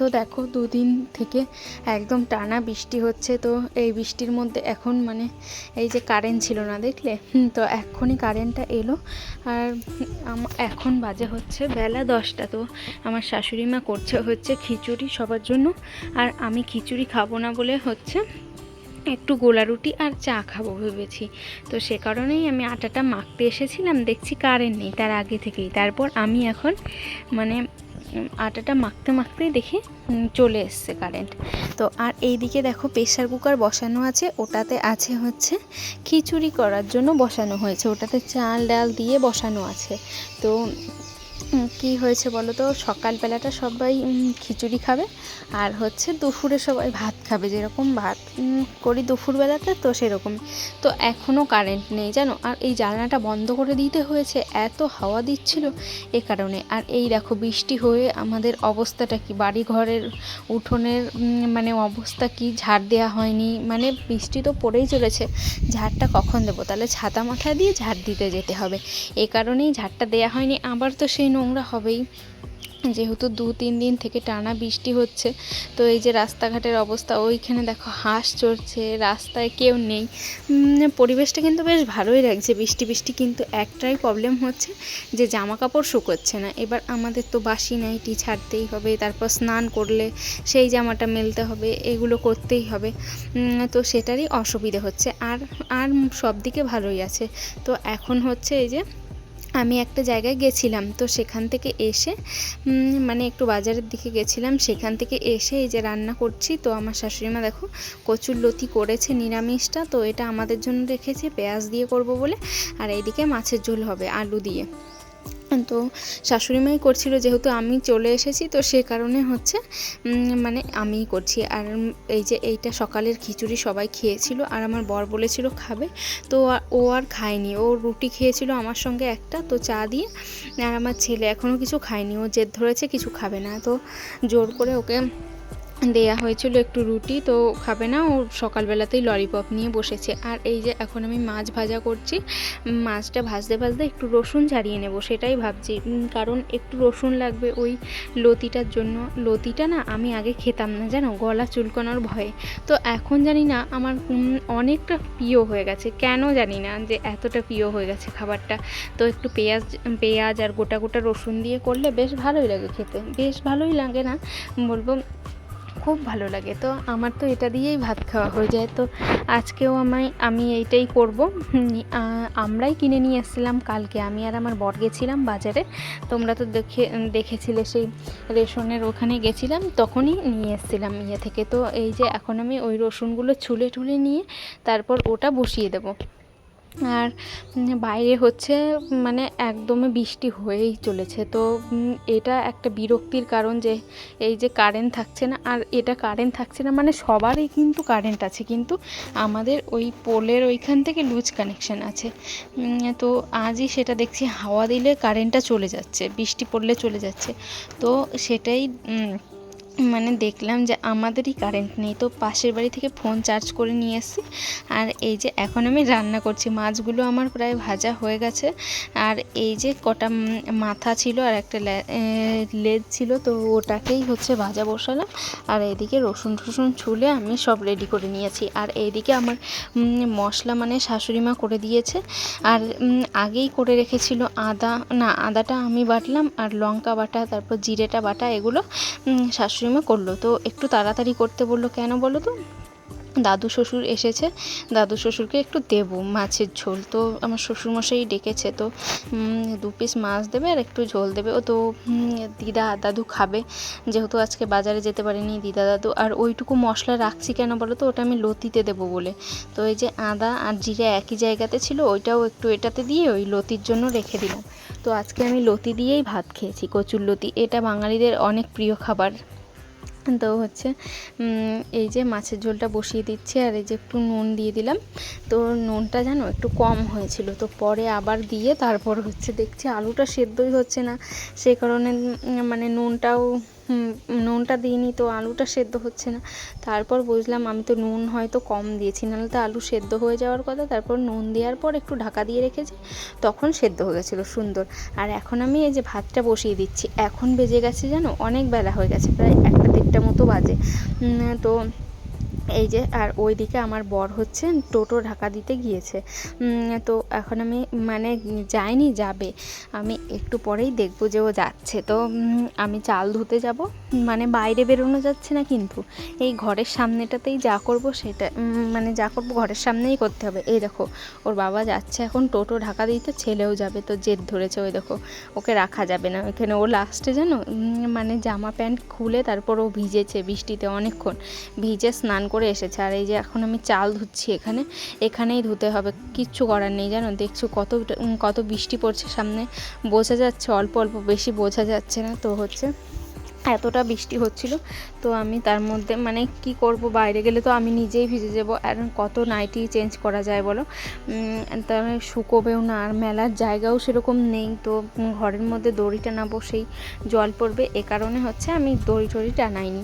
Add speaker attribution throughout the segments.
Speaker 1: তো দেখো দুদিন থেকে একদম টানা বৃষ্টি হচ্ছে, তো এই বৃষ্টির মধ্যে এখন মানে এই যে কারেন্ট ছিল না দেখলে? তো এখনই কারেন্টটা এলো আর এখন বাজে হচ্ছে বেলা দশটা, তো আমার শাশুড়ি মা করছে হচ্ছে খিচুড়ি সবার জন্য আর আমি খিচুড়ি খাব না বলে হচ্ছে একটু গোলা রুটি আর চা খাব ভেবেছি। তো সে কারণেই আমি আটাটা মাখতে এসেছিলাম, দেখছি কারেন্ট নেই, তার আগে থেকেই। তারপর আমি এখন মানে আটাটা মাখতে মাখতেই দেখি চলে এসছে কারেন্ট তো আর এই দিকে দেখো প্রেশার কুকার বসানো আছে, ওটাতে আছে হচ্ছে খিচুড়ি করার জন্য বসানো হয়েছে। ওটাতে চাল, ডাল দিয়ে বসানো আছে। তো কি হয়েছে বলো তো? সকালবেলাটা সবাই খিচুড়ি খাবে আর হচ্ছে দুপুরে সবাই ভাত খাবে, যেরকম ভাত। করি দুপুরবেলাতে তো সেরকম। তো এখনও কারেন্ট নেই, জানো? আর এই জানলাটা বন্ধ করে দিতে হয়েছে, এত হাওয়া দিচ্ছিল এ কারণে। আর এই দেখো বৃষ্টি হয়ে আমাদের অবস্থাটা কি? বাড়ি ঘরের উঠোনের মানে অবস্থা কি? ঝাড় দেওয়া হয়নি। মানে বৃষ্টি তো পড়েই চলেছে। ঝাড়টা কখন দেবো? তাহলে ছাতা মাথায় দিয়ে ঝাড় দিতে যেতে হবে। এ কারণেই ঝাড়টা দেওয়া হয়নি। আবার তো সেই নোংরা হবেই। যেহেতু দু, তিন দিন থেকে টানা বৃষ্টি হচ্ছে, তো এই যে রাস্তাঘাটের অবস্থা, ওইখানে দেখো হাঁস চড়ছে, রাস্তায় কেউ নেই। পরিবেশটা কিন্তু বেশ ভালোই লাগছে। বৃষ্টি বৃষ্টি কিন্তু একটাই প্রবলেম হচ্ছে যে জামা কাপড় শুকোচ্ছে না। এবার আমাদের তো বাসি নাইটি ছাড়তেই হবে, তারপর স্নান করলে সেই জামাটা মেলতে হবে, এগুলো করতেই হবে। তো সেটারই অসুবিধে হচ্ছে। আর আর সব দিকে ভালোই আছে। তো এখন হচ্ছে এই যে আমি একটা জায়গায় গেছিলাম, তো সেখান থেকে এসে মানে একটু বাজারের দিকে গেছিলাম, সেখান থেকে এসে এই যে রান্না করছি, তো আমার শাশুড়িমা দেখো কচুর লতি করেছে নিরামিষটা, তো এটা আমাদের জন্য রেখেছে, পেঁয়াজ দিয়ে করব বলে, আর এইদিকে মাছের ঝোল হবে আলু দিয়ে। তো শাশুড়িমাই করছিল, যেহেতু আমি চলে এসেছি, তো সে কারণে হচ্ছে মানে আমিই করছি। আর এই যে এইটা সকালের খিচুড়ি সবাই খেয়েছিল, আর আমার বর বলেছিল খাবে, তো ও আর খায়নি। ও রুটি খেয়েছিল আমার সঙ্গে একটা, তো চা দিয়ে, আর আমার ছেলে এখনও কিছু খায়নি। ও জেদ ধরেছে কিছু খাবে না, তো জোর করে ওকে দেয়া হয়েছিল একটু রুটি, তো খাবে না। ও সকালবেলাতেই ললিপপ নিয়ে বসেছে। আর এই যে এখন আমি মাছ ভাজা করছি, মাছটা ভাজতে ভাজতে একটু রসুন ছাড়িয়ে নেব, সেটাই ভাবছি। কারণ একটু রসুন লাগবে ওই লতিটার জন্য। লতিটা না আমি আগে খেতাম না, জানো? গলা চুলকানোর ভয়ে। তো এখন জানি না, আমার অনেকটা প্রিয় হয়ে গেছে। কেন জানি না যে এতটা প্রিয় হয়ে গেছে খাবারটা। তো একটু পেঁয়াজ পেঁয়াজ আর গোটা গোটা রসুন দিয়ে করলে বেশ ভালোই লাগে খেতে। বেশ ভালোই লাগে না, বলব। খুব ভালো লাগে। তো আমার তো এটা দিয়েই ভাত খাওয়া হয়ে যায়। তো আজকেও আমায়, আমি এইটাই করব। আমরাই কিনে নিয়ে এসেছিলাম কালকে। আমি আর আমার বর গেছিলাম বাজারে। তোমরা তো দেখে, দেখেছিলে সেই রেশনের ওখানে গেছিলাম, তখনই নিয়ে এসেছিলাম ইয়ে থেকে। তো এই যে এখন আমি ওই রসুনগুলো ছুলে টুলে নিয়ে তারপর ওটা বসিয়ে দেবো। আর বাইরে হচ্ছে মানে একদমই বৃষ্টি হয়েই চলেছে। তো এটা একটা বিরক্তির কারণ যে এই যে কারেন্ট থাকছে না, আর এটা কারেন্ট থাকছে না মানে সবারই কিন্তু কারেন্ট আছে, কিন্তু আমাদের ওই পোলের ওইখান থেকে লুজ কানেকশন আছে। তো আজই সেটা দেখছি হাওয়া দিলে কারেন্টটা চলে যাচ্ছে, বৃষ্টি পড়লে চলে যাচ্ছে। তো সেটাই মানে দেখলাম যে আমাদেরই কারেন্ট নেই, তো পাশের বাড়ি থেকে ফোন চার্জ করে নিয়ে এসেছি। আর এই যে এখন আমি রান্না করছি, মাছগুলো আমার প্রায় ভাজা হয়ে গেছে। আর এই যে কটা মাথা ছিল আর একটা লেজ ছিল, তো ওটাকেই হচ্ছে ভাজা বসালাম। আর এইদিকে রসুন টসুন ছুলে আমি সব রেডি করে নিয়েছি। আর এইদিকে আমার মশলা মানে শাশুড়ি মা করে দিয়েছে। আর আগেই করে রেখেছিল আদা, না আদাটা আমি বাটলাম, আর লঙ্কা বাটা, তারপর জিরেটা বাটা, এগুলো শাশুড়ি মা করল। তো একটু তাড়াতাড়ি করতে বলল, কেন বলো তো? দাদু শ্বশুর এসেছে। দাদু শ্বশুরকে একটু দেবো মাছের ঝোল। তো আমার শ্বশুরমশাই ডেকেছে, তো দু পিস মাছ দেবে আর একটু ঝোল দেবে। ও তো দিদা দাদু খাবে। যেহেতু আজকে বাজারে যেতে পারিনি দিদা দাদু। আর ওইটুকু মশলা রাখছি কেন বলো তো? ওটা আমি লতিতে দেবো বলে। তো এই যে আদা আর জিরা একই জায়গাতে ছিল, ওইটাও একটু এটাতে দিয়ে ওই লতির জন্য রেখে দিলাম। তো আজকে আমি লতি দিয়েই ভাত খেয়েছি, কচুর লতি। এটা বাঙালিদের অনেক প্রিয় খাবার। তো হচ্ছে এই যে মাছের ঝোলটা বসিয়ে দিচ্ছি আর এই যে একটু নুন দিয়ে দিলাম। তো নুনটা জানো একটু কম হয়েছিল, তো পরে আবার দিয়ে তারপর হচ্ছে দেখছি আলুটা সেদ্ধই হচ্ছে না। সেই কারণে মানে নুনটাও নুনটা দিইনি তো আলুটা সেদ্ধ হচ্ছে না। তারপর বুঝলাম আমি তো নুন হয়তো কম দিয়েছি, নাহলে তো আলু সেদ্ধ হয়ে যাওয়ার কথা। তারপর নুন দেওয়ার পর একটু ঢাকা দিয়ে রেখেছি, তখন সেদ্ধ হয়ে গেছিল, সুন্দর। আর এখন আমি এই যে ভাতটা বসিয়ে দিচ্ছি, এখন বেজে গেছে জানো, অনেক বেলা হয়ে গেছে, প্রায় একটা দেড়টা মতো বাজে। তো এই যে, আর ওইদিকে আমার বর হচ্ছে টোটো ঢাকা দিতে গিয়েছে। তো এখন আমি মানে যাইনি, যাবে। আমি একটু পরেই দেখব যে ও যাচ্ছে। তো আমি চাল ধুতে যাব। মানে বাইরে বেরোনো যাচ্ছে না কিন্তু। এই ঘরের সামনেটাতেই যা করব সেটা মানে যা করব ঘরের সামনেই করতে হবে। এই দেখো, ওর বাবা যাচ্ছে এখন টোটো ঢাকা দিতে, ছেলেও যাবে। তো জেদ ধরেছে, ওই দেখো, ওকে রাখা যাবে না। ওখানে ও লাস্টে জানো মানে জামা প্যান্ট খুলে তারপর ও ভিজেছে বৃষ্টিতে অনেকক্ষণ। ভিজে স্নান করে এসেছে। আর এই যে এখন আমি চাল ধুচ্ছি এখানে, এখানেই ধুতে হবে। কিচ্ছু করার নেই জানো? দেখছ কত কত বৃষ্টি পড়ছে সামনে। বোঝা যাচ্ছে অল্প অল্প বেশি বোঝা যাচ্ছে না তো হচ্ছে। এতটা বৃষ্টি হচ্ছিল, তো আমি তার মধ্যে মানে কি করব? বাইরে গেলে তো আমি নিজেই ভিজে যাব। আর কত নাইটি চেঞ্জ করা যায় বলো? তার শুকোবেও না, আর মেলার জায়গাও সেরকম নেই। তো ঘরের মধ্যে দড়ি টানাবো সেই জল পড়বে। এ কারণে হচ্ছে আমি দড়ি টড়ি টানাইনি।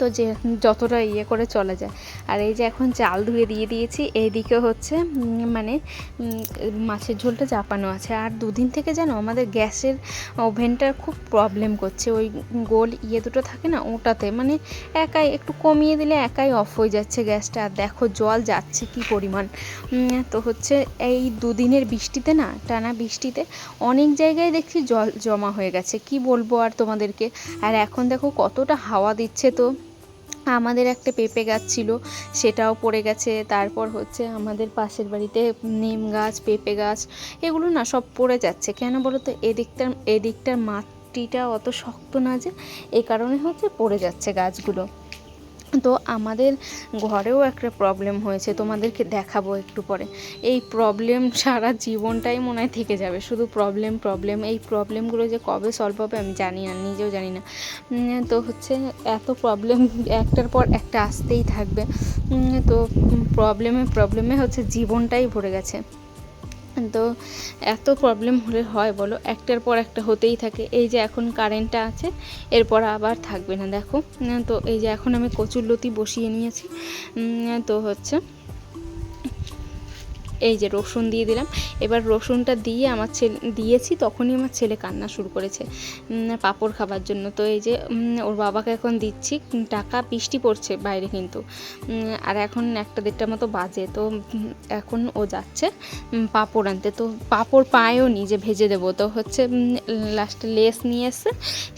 Speaker 1: তো যে যতটা ইয়ে করে চলা যায়। আর এই যে এখন চাল ধুয়ে দিয়ে দিয়েছি এইদিকে হচ্ছে মানে মাছের ঝোলটা চাপানো আছে। আর দুদিন থেকে যেন আমাদের গ্যাসের ওভেনটার খুব প্রবলেম করছে। ওই গোল ইয়ে দুটো থাকে না, ওটাতে মানে একাই, একটু কমিয়ে দিলে একাই অফ হয়ে যাচ্ছে গ্যাসটা। আর দেখো, জল যাচ্ছে কি পরিমাণ। তো হচ্ছে, এই দুদিনের বৃষ্টিতে না, টানা বৃষ্টিতে অনেক জায়গায় দেখছি জল জমা হয়ে গেছে। কি বলব আর তোমাদেরকে? আর এখন দেখো কতটা হাওয়া দিচ্ছে তো। আমাদের একটা পেঁপে গাছ ছিল, সেটাও পড়ে গেছে। তারপর হচ্ছে আমাদের পাশের বাড়িতে নিম গাছ, পেঁপে গাছ, এগুলো না সব পড়ে যাচ্ছে। কেন বলো তো এদিকটার এদিকটার মাটিটা অত শক্ত না যে, এ কারণে হচ্ছে পড়ে যাচ্ছে গাছগুলো। তো আমাদের ঘরেও একটা প্রবলেম হয়েছে, তোমাদেরকে দেখাবো একটু পরে। এই প্রবলেম সারা জীবনটাই মনে হয় থেকে যাবে, শুধু প্রবলেম প্রবলেম এই প্রবলেমগুলো যে কবে সলভ হবে আমি জানি না, নিজেও জানি না। তো হচ্ছে এত প্রবলেম একটার পর একটা আসতেই থাকবে। তো প্রবলেমে প্রবলেমে হচ্ছে জীবনটাই ভরে গেছে। তো এত প্রবলেম হলে হয় বলো? একটার পর একটা হতেই থাকে। এই যে এখন কারেন্টটা আছে, এরপর আবার থাকবে না, দেখো। তো এই যে এখন আমি কচুর লতি বসিয়ে নিয়েছি। তো হচ্ছে এই যে রসুন দিয়ে দিলাম। এবার রসুনটা দিয়ে আমার ছেলে, দিয়েছি, তখনই আমার ছেলে কান্না শুরু করেছে পাঁপড় খাবার জন্য। তো এই যে ওর বাবাকে এখন দিচ্ছি টাকা বৃষ্টি পড়ছে বাইরে কিন্তু আর এখন একটা দেড়টা মতো বাজে। তো এখন ও যাচ্ছে পাঁপড় আনতে। তো পাঁপড় পায়ও নি যে ভেজে দেবো। তো হচ্ছে লাস্টে লেস নিয়ে এসছে,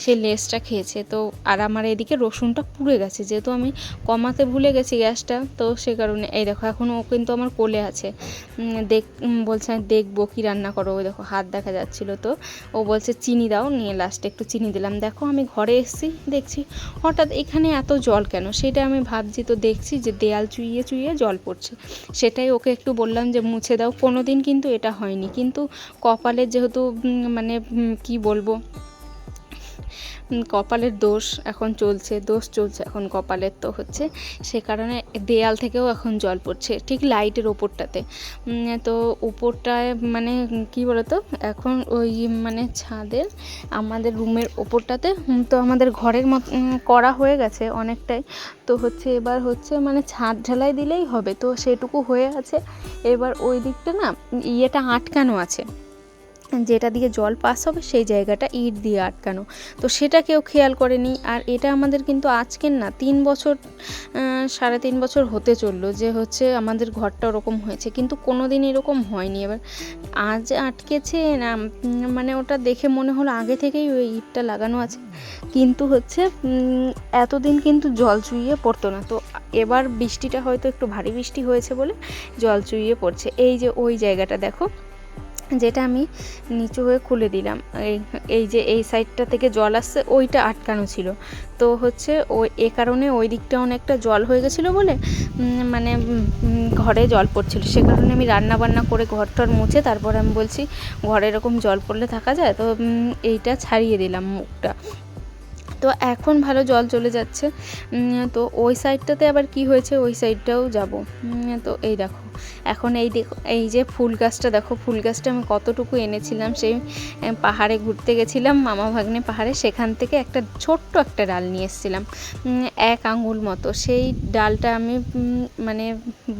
Speaker 1: সে লেসটা খেয়েছে। তো, আর আমার এদিকে রসুনটা পুড়ে গেছে, যেহেতু আমি কমাতে ভুলে গেছি গ্যাসটা, তো সে কারণে, এই দেখো, এখন ও কিন্তু আমার কোলে আছে। দেখ বলছে, দেখব কী রান্না করো ওই দেখো, হাত দেখা যাচ্ছিল তো। ও বলছে, চিনি দাও, নিয়ে লাস্টে একটু চিনি দিলাম। দেখো, আমি ঘরে এসেছি, দেখছি, হঠাৎ এখানে এত জল কেন? সেটা আমি ভাবছি তো, দেখছি যে দেয়াল চুইয়ে চুইয়ে জল পড়ছে। সেটাই ওকে একটু বললাম যে, মুছে দাও। কোনো দিন কিন্তু এটা হয়নি। কিন্তু কপালের যেহেতু মানে কি বলব কপালের দোষ এখন চলছে, দোষ চলছে এখন কপালের তো হচ্ছে। সে কারণে দেয়াল থেকেও এখন জল পড়ছে, ঠিক লাইটের ওপরটাতে। তো উপরটায় মানে কি বলতো, এখন ওই মানে ছাদের আমাদের রুমের ওপরটাতে তো আমাদের ঘরের মত করা হয়ে গেছে অনেকটাই। তো হচ্ছে এবার হচ্ছে মানে ছাদ ঢালাই দিলেই হবে, তো সেটুকু হয়ে আছে। এবার ওই দিকটা না ইয়েটা আটকানো আছে। যেটা দিয়ে জল পাস হবে সেই জায়গাটা ইট দিয়ে আটকানো। তো সেটা কেউ খেয়াল করেনি। আর এটা আমাদের কিন্তু আজকের না, তিন বছর সাড়ে তিন বছর হতে চলল যে হচ্ছে আমাদের ঘরটা ওরকম হয়েছে। কিন্তু কোনো দিন এরকম হয়নি। এবার আজ আটকেছে না মানে ওটা দেখে মনে হলো আগে থেকেই ওই ইটটা লাগানো আছে। কিন্তু হচ্ছে এতদিন কিন্তু জল চুইয়ে পড়তো না। তো এবার বৃষ্টিটা হয়তো একটু ভারী বৃষ্টি হয়েছে বলে জল চুইয়ে পড়ছে। এই যে ওই জায়গাটা দেখো। যেটা আমি নিচু হয়ে খুলে দিলাম। এই এই যে এই সাইডটা থেকে জল আসছে, ওইটা আটকানো ছিল। তো হচ্ছে ওই এ কারণে ওই দিকটা অনেকটা জল হয়ে গেছিল বলে মানে ঘরে জল পড়ছিল। সে কারণে আমি রান্না বান্না করে ঘর টর মুছে তারপর আমি বলছি, ঘরে এরকম জল পড়লে থাকা যায়? তো এইটা ছাড়িয়ে দিলাম মুখটা। তো এখন ভালো জল চলে যাচ্ছে। তো ওই সাইডটাতে আবার কি হয়েছে? ওই সাইডটাও যাব। তো এই দেখো। এখন এই এই যে ফুল গাছটা দেখো, ফুল গাছটা আমি কতটুকু এনেছিলাম, সেই পাহাড়ে ঘুরতে গেছিলাম, মামা ভাগ্নে পাহাড়ে, সেখান থেকে একটা ছোট্ট একটা ডাল নিয়ে এসেছিলাম এক আঙুল মতো। সেই ডালটা আমি মানে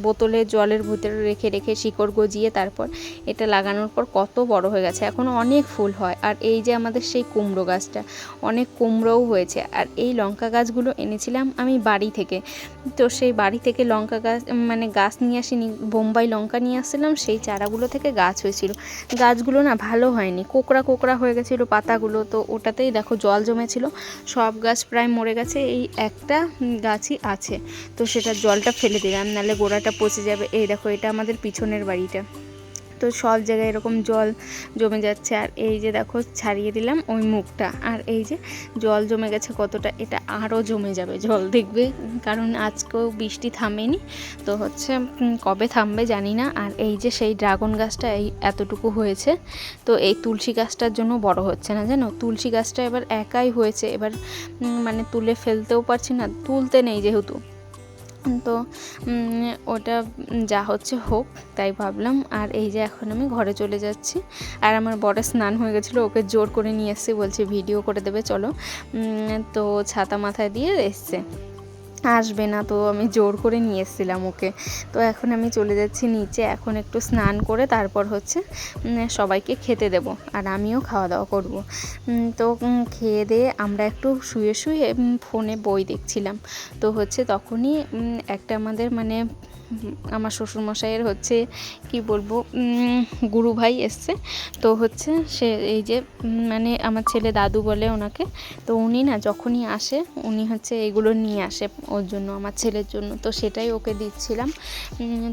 Speaker 1: বোতলে জলের ভিতরে রেখে রেখে শিকড় গজিয়ে তারপর এটা লাগানোর পর কত বড় হয়ে গেছে। এখন অনেক ফুল হয়। আর এই যে আমাদের সেই কুমড়ো গাছটা, অনেক কুমড়োও হয়েছে। আর এই লঙ্কা গাছগুলো এনেছিলাম আমি বাড়ি থেকে। তো সেই বাড়ি থেকে লঙ্কা গাছ মানে গাছ নিয়ে আসিনি বোম্বাই লঙ্কা নিয়ে আসছিলাম, সেই চারাগুলো থেকে গাছ হয়েছিল। গাছগুলো না ভালো হয়নি, কোকড়া কোকড়া হয়ে গেছিল পাতাগুলো। তো ওটাতেই দেখো জল জমেছিল, সব গাছ প্রায় মরে গেছে, এই একটা গাছই আছে। তো সেটা জলটা ফেলে দিলাম, নাহলে গোড়াটা পচে যাবে। এই দেখো, এটা আমাদের পিছনের বাড়িটা। তো সব জায়গায় এরকম জল জমে যাচ্ছে। আর এই যে দেখো, ছাড়িয়ে দিলাম ওই মুখটা। আর এই যে জল জমে গেছে কতটা, এটা আরও জমে যাবে জল, দেখবে? কারণ আজকেও বৃষ্টি থামেনি, তো হচ্ছে কবে থামবে জানি না। আর এই যে সেই ড্রাগন গাছটা এই এতটুকু হয়েছে, তো এই তুলসী গাছটার জন্য বড় হচ্ছে না জানো? তুলসী গাছটা এবার একাই হয়েছে। এবার মানে তুলে ফেলতেও পারছি না, তুলতে নেই যেহেতু। তো ওটা যা হচ্ছে হোক, তাই ভাবলাম। আর এই যে এখন আমি ঘরে চলে যাচ্ছি। আর আমার বড় স্নান হয়ে গেছিল, ওকে জোর করে নিয়ে এসছে, বলছে ভিডিও করে দেবে, চলো। তো ছাতা মাথায় দিয়ে এসছে। আসবে না, তো আমি জোর করে নিয়ে এসেছিলাম ওকে। তো এখন আমি চলে যাচ্ছি নিচে, এখন একটু স্নান করে তারপর হচ্ছে সবাইকে খেতে দেব আর আমিও খাওয়া দাওয়া করব। তো খেয়ে দিয়ে আমরা একটু শুয়ে শুয়ে ফোনে বই দেখছিলাম। তো হচ্ছে তখনই একটা আমাদের মানে আমার শ্বশুরমশাইয়ের হচ্ছে, কি বলব গুরু ভাই এসছে। তো হচ্ছে সে এই যে মানে আমার ছেলে দাদু বলে ওনাকে। তো উনি না যখনই আসে, উনি হচ্ছে এগুলো নিয়ে আসে ওর জন্য, আমার ছেলের জন্য। তো সেটাই ওকে দিচ্ছিলাম।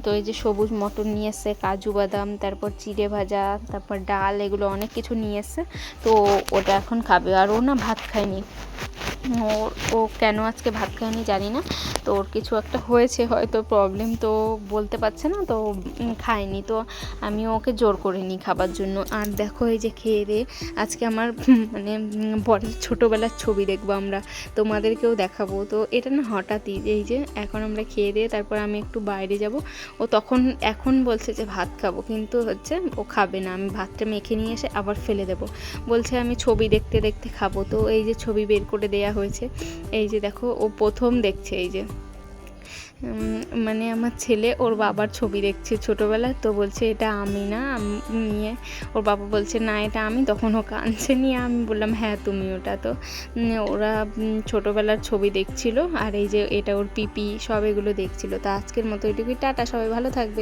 Speaker 1: তো এই যে সবুজ মটর নিয়ে এসছে, কাজু বাদাম, তারপর চিড়ে ভাজা, তারপর ডাল, এগুলো অনেক কিছু নিয়ে এসছে। তো ওটা এখন খাবে। আর ও না ভাত খায়নি। ওর, ও কেন আজকে ভাত খায়নি জানি না। তো ওর কিছু একটা হয়েছে, হয়তো প্রবলেম তো বলতে পারছে না, তো খায়নি। তো আমি ওকে জোর করে নিই খাবার জন্য। আর দেখো এই যে খেয়ে দিয়ে আজকে আমার মানে বরের ছোটোবেলার ছবি দেখব আমরা, তোমাদেরকেও দেখাবো। তো এটা না হঠাৎই এই যে এখন আমরা খেয়ে দিয়ে তারপর আমি একটু বাইরে যাব। ও তখন, এখন বলছে যে ভাত খাব, কিন্তু হচ্ছে ও খাবে না। আমি ভাতটা মেখে নিয়ে এসে আবার ফেলে দেবো। বলছে আমি ছবি দেখতে দেখতে খাব। তো এই যে ছবি বের করে দেয়া হয়েছে। এই যে দেখো, ও প্রথম দেখছে এই যে। মানে আমার ছেলে ওর বাবার ছবি দেখছে ছোটোবেলায়, তো বলছে, এটা আমি না নিয়ে। ওর বাবা বলছে, না, এটা আমি। তখন ও কাঁদছে নিয়ে, আমি বললাম হ্যাঁ তুমি ওটা। তো ওরা ছোটোবেলার ছবি দেখছিল, আর এই যে এটা ওর পিপি, সব এগুলো দেখছিল। তো আজকের মতো এটুকুই। টাটা, সবাই ভালো থাকবে।